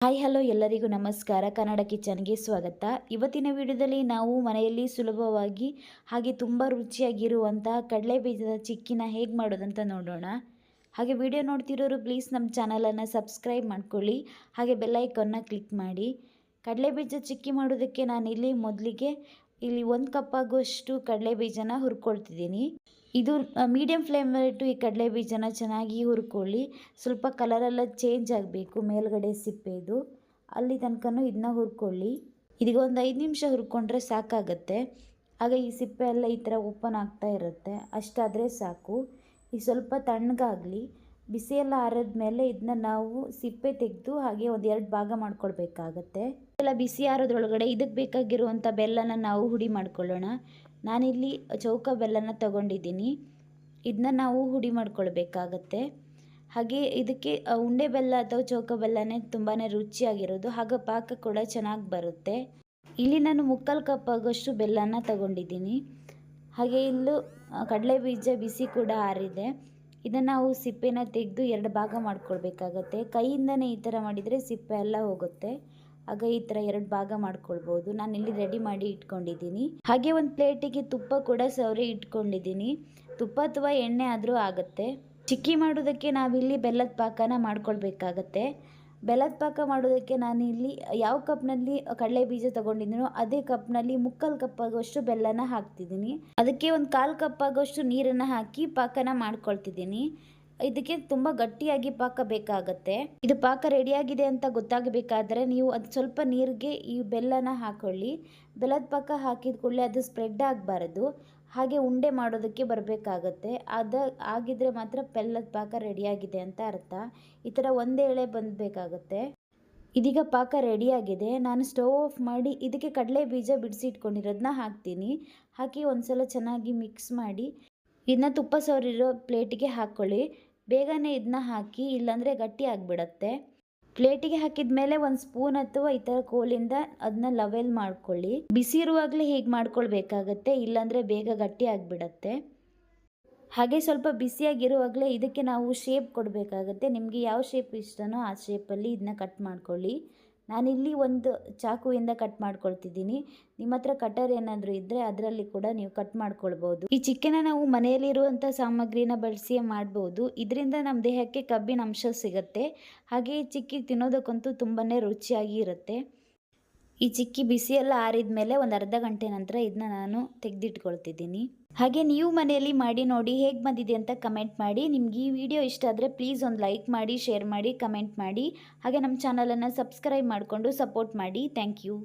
Hi, hello ಎಲ್ಲರಿಗೂ ನಮಸ್ಕಾರ. ಕನ್ನಡ ಕಿಚನ್ಗೆ ಸ್ವಾಗತ. ಇವತ್ತಿನ ವಿಡಿಯೋದಲ್ಲಿ ನಾವು ಮನೆಯಲ್ಲಿ ಸುಲಭವಾಗಿ ಹಾಗೆ ತುಂಬ ರುಚಿಯಾಗಿರುವಂತಹ ಕಡಲೆ ಬೀಜದ ಚಿಕ್ಕಿನ ಹೇಗೆ ಮಾಡೋದಂತ ನೋಡೋಣ. ಹಾಗೆ ವಿಡಿಯೋ ನೋಡ್ತಿರೋರು ಪ್ಲೀಸ್ ನಮ್ಮ ಚಾನಲನ್ನು ಸಬ್ಸ್ಕ್ರೈಬ್ ಮಾಡ್ಕೊಳ್ಳಿ. ಹಾಗೆ ಬೆಲ್ಲೈಕನ್ನ ಕ್ಲಿಕ್ ಮಾಡಿ. ಕಡಲೆ ಬೀಜ ಚಿಕ್ಕಿ ಮಾಡೋದಕ್ಕೆ ನಾನಿಲ್ಲಿ ಮೊದಲಿಗೆ ಇಲ್ಲಿ ಒಂದು ಕಪ್ ಆಗುವಷ್ಟು ಕಡಲೆ ಬೀಜನ ಹುರ್ಕೊಳ್ತಿದ್ದೀನಿ. ಇದು ಮೀಡಿಯಮ್ ಇಟ್ಟು ಈ ಕಡಲೆ ಬೀಜನ ಚೆನ್ನಾಗಿ ಹುರ್ಕೊಳ್ಳಿ. ಸ್ವಲ್ಪ ಕಲರೆಲ್ಲ ಚೇಂಜ್ ಆಗಬೇಕು ಮೇಲ್ಗಡೆ ಸಿಪ್ಪೆದು. ಅಲ್ಲಿ ತನಕನೂ ಇದನ್ನ ಹುರ್ಕೊಳ್ಳಿ. ಇದೀಗ ಒಂದು ಐದು ನಿಮಿಷ ಹುರ್ಕೊಂಡ್ರೆ ಸಾಕಾಗತ್ತೆ. ಆಗ ಈ ಸಿಪ್ಪೆ ಎಲ್ಲ ಈ ಥರ ಓಪನ್ ಆಗ್ತಾ ಇರುತ್ತೆ. ಅಷ್ಟಾದರೆ ಸಾಕು. ಈ ಸ್ವಲ್ಪ ತಣ್ಣಗಾಗಲಿ. ಬಿಸಿ ಎಲ್ಲ ಆರಿದ್ಮೇಲೆ ಇದನ್ನ ನಾವು ಸಿಪ್ಪೆ ತೆಗೆದು ಹಾಗೆ ಒಂದು ಎರಡು ಭಾಗ ಮಾಡ್ಕೊಳ್ಬೇಕಾಗತ್ತೆ. ಎಲ್ಲ ಬಿಸಿ ಆರೋದ್ರೊಳಗಡೆ ಇದಕ್ಕೆ ಬೇಕಾಗಿರುವಂಥ ಬೆಲ್ಲನ ನಾವು ಹುಡಿ ಮಾಡ್ಕೊಳ್ಳೋಣ. ನಾನಿಲ್ಲಿ ಚೌಕ ಬೆಲ್ಲನ ತಗೊಂಡಿದ್ದೀನಿ. ಇದನ್ನ ನಾವು ಹುಡಿ ಮಾಡ್ಕೊಳ್ಬೇಕಾಗತ್ತೆ. ಹಾಗೆ ಇದಕ್ಕೆ ಉಂಡೆ ಬೆಲ್ಲ ಅಥವಾ ಚೌಕ ಬೆಲ್ಲನೇ ತುಂಬಾ ರುಚಿಯಾಗಿರೋದು. ಹಾಗೆ ಪಾಕ ಕೂಡ ಚೆನ್ನಾಗಿ ಬರುತ್ತೆ. ಇಲ್ಲಿ ನಾನು ಮುಕ್ಕಾಲು ಕಪ್ ಆಗೋಷ್ಟು ಬೆಲ್ಲನ ತಗೊಂಡಿದ್ದೀನಿ. ಹಾಗೆ ಇಲ್ಲೂ ಕಡಲೆ ಬೀಜ ಬಿಸಿ ಕೂಡ ಆರಿದೆ. ಇದನ್ನು ನಾವು ಸಿಪ್ಪೆನ ತೆಗೆದು ಎರಡು ಭಾಗ ಮಾಡ್ಕೊಳ್ಬೇಕಾಗತ್ತೆ. ಕೈಯಿಂದನೇ ಈ ಥರ ಮಾಡಿದರೆ ಸಿಪ್ಪೆ ಎಲ್ಲ ಹೋಗುತ್ತೆ. ಆಗ ಈ ಥರ ಎರಡು ಭಾಗ ಮಾಡ್ಕೊಳ್ಬೋದು. ನಾನು ಇಲ್ಲಿ ರೆಡಿ ಮಾಡಿ ಇಟ್ಕೊಂಡಿದ್ದೀನಿ. ಹಾಗೆ ಒಂದು ಪ್ಲೇಟಿಗೆ ತುಪ್ಪ ಕೂಡ ಸವರಿ ಇಟ್ಕೊಂಡಿದ್ದೀನಿ. ತುಪ್ಪ ಅಥವಾ ಎಣ್ಣೆ ಆದರೂ ಆಗುತ್ತೆ. ಚಿಕ್ಕಿ ಮಾಡೋದಕ್ಕೆ ನಾವಿಲ್ಲಿ ಬೆಲ್ಲದ ಪಾಕನ ಮಾಡ್ಕೊಳ್ಬೇಕಾಗತ್ತೆ. ಬೆಲ್ಲದ ಪಾಕ ಮಾಡೋದಕ್ಕೆ ನಾನು ಇಲ್ಲಿ ಯಾವ ಕಪ್ನಲ್ಲಿ ಕಡಲೆ ಬೀಜ ತಗೊಂಡಿದ್ದೀನೋ ಅದೇ ಕಪ್ನಲ್ಲಿ ಮುಕ್ಕಾಲು ಕಪ್ ಆಗೋಷ್ಟು ಬೆಲ್ಲನ ಹಾಕ್ತಿದ್ದೀನಿ. ಅದಕ್ಕೆ ಒಂದು ಕಾಲು ಕಪ್ ಆಗುವಷ್ಟು ನೀರನ್ನು ಹಾಕಿ ಪಾಕನ ಮಾಡ್ಕೊಳ್ತಿದ್ದೀನಿ. ಇದಕ್ಕೆ ತುಂಬ ಗಟ್ಟಿಯಾಗಿ ಪಾಕ ಬೇಕಾಗತ್ತೆ. ಇದು ಪಾಕ ರೆಡಿಯಾಗಿದೆ ಅಂತ ಗೊತ್ತಾಗಬೇಕಾದ್ರೆ ನೀವು ಅದು ಸ್ವಲ್ಪ ನೀರಿಗೆ ಈ ಬೆಲ್ಲನ ಹಾಕೊಳ್ಳಿ. ಬೆಲ್ಲದ ಪಾಕ ಹಾಕಿದ ಕೂಡಲೇ ಅದು ಸ್ಪ್ರೆಡ್ ಆಗಬಾರದು. ಹಾಗೆ ಉಂಡೆ ಮಾಡೋದಕ್ಕೆ ಬರಬೇಕಾಗತ್ತೆ. ಅದ ಆಗಿದ್ರೆ ಮಾತ್ರ ಬೆಲ್ಲದ ಪಾಕ ರೆಡಿಯಾಗಿದೆ ಅಂತ ಅರ್ಥ. ಈ ಥರ ಒಂದೇ ಎಳೆ ಬಂದಬೇಕಾಗತ್ತೆ. ಇದೀಗ ಪಾಕ ರೆಡಿಯಾಗಿದೆ. ನಾನು ಸ್ಟವ್ ಆಫ್ ಮಾಡಿ ಇದಕ್ಕೆ ಕಡಲೆ ಬೀಜ ಬಿಡಿಸಿಟ್ಕೊಂಡಿರೋದನ್ನ ಹಾಕ್ತೀನಿ. ಹಾಕಿ ಒಂದ್ಸಲ ಚೆನ್ನಾಗಿ ಮಿಕ್ಸ್ ಮಾಡಿ ಇದನ್ನ ತುಪ್ಪ ಸವರಿರೋ ಪ್ಲೇಟಿಗೆ ಹಾಕ್ಕೊಳ್ಳಿ. ಬೇಗನೆ ಇದನ್ನ ಹಾಕಿ ಇಲ್ಲಾಂದರೆ ಗಟ್ಟಿ ಆಗಿಬಿಡತ್ತೆ. ಪ್ಲೇಟಿಗೆ ಹಾಕಿದ ಮೇಲೆ ಒಂದು ಸ್ಪೂನ್ ಅಥವಾ ಈ ಥರ ಕೋಲಿಂದ ಅದನ್ನ ಲವೆಲ್ ಮಾಡ್ಕೊಳ್ಳಿ. ಬಿಸಿ ಇರುವಾಗಲೇ ಹೀಗೆ ಮಾಡ್ಕೊಳ್ಬೇಕಾಗತ್ತೆ, ಇಲ್ಲಾಂದರೆ ಬೇಗ ಗಟ್ಟಿ ಆಗಿಬಿಡತ್ತೆ. ಹಾಗೆ ಸ್ವಲ್ಪ ಬಿಸಿಯಾಗಿರುವಾಗಲೇ ಇದಕ್ಕೆ ನಾವು ಶೇಪ್ ಕೊಡಬೇಕಾಗತ್ತೆ. ನಿಮಗೆ ಯಾವ ಶೇಪ್ ಇಷ್ಟನೋ ಆ ಶೇಪಲ್ಲಿ ಇದನ್ನ ಕಟ್ ಮಾಡ್ಕೊಳ್ಳಿ. ನಾನಿಲ್ಲಿ ಒಂದು ಚಾಕುವಿಂದ ಕಟ್ ಮಾಡ್ಕೊಳ್ತಿದ್ದೀನಿ. ನಿಮ್ಮ ಹತ್ರ ಕಟರ್ ಏನಾದರೂ ಇದ್ದರೆ ಅದರಲ್ಲಿ ಕೂಡ ನೀವು ಕಟ್ ಮಾಡ್ಕೊಳ್ಬೋದು. ಈ ಚಿಕ್ಕನ ನಾವು ಮನೆಯಲ್ಲಿರುವಂಥ ಸಾಮಗ್ರಿನ ಬಳಸಿ ಮಾಡ್ಬೋದು. ಇದರಿಂದ ನಮ್ಮ ದೇಹಕ್ಕೆ ಕಬ್ಬಿನ ಅಂಶ ಸಿಗುತ್ತೆ. ಹಾಗೆ ಈ ಚಿಕ್ಕಿ ತಿನ್ನೋದಕ್ಕಂತೂ ತುಂಬಾ ರುಚಿಯಾಗಿ ಇರುತ್ತೆ. ಈ ಚಿಕ್ಕಿ ಬಿಸಿಯೆಲ್ಲ ಆರಿದ ಮೇಲೆ ಒಂದು ಅರ್ಧ ಗಂಟೆ ನಂತರ ಇದನ್ನ ನಾನು ತೆಗೆದಿಟ್ಕೊಳ್ತಿದ್ದೀನಿ. ಹಾಗೆ ನೀವು ಮನೆಯಲ್ಲಿ ಮಾಡಿ ನೋಡಿ ಹೇಗೆ ಬಂದಿದೆ ಅಂತ ಕಮೆಂಟ್ ಮಾಡಿ. ನಿಮ್ಗೆ ಈ ವಿಡಿಯೋ ಇಷ್ಟ ಆದರೆ ಪ್ಲೀಸ್ ಒಂದು ಲೈಕ್ ಮಾಡಿ ಶೇರ್ ಮಾಡಿ ಕಮೆಂಟ್ ಮಾಡಿ. ಹಾಗೆ ನಮ್ಮ ಚಾನಲನ್ನು ಸಬ್ಸ್ಕ್ರೈಬ್ ಮಾಡಿಕೊಂಡು ಸಪೋರ್ಟ್ ಮಾಡಿ. Thank you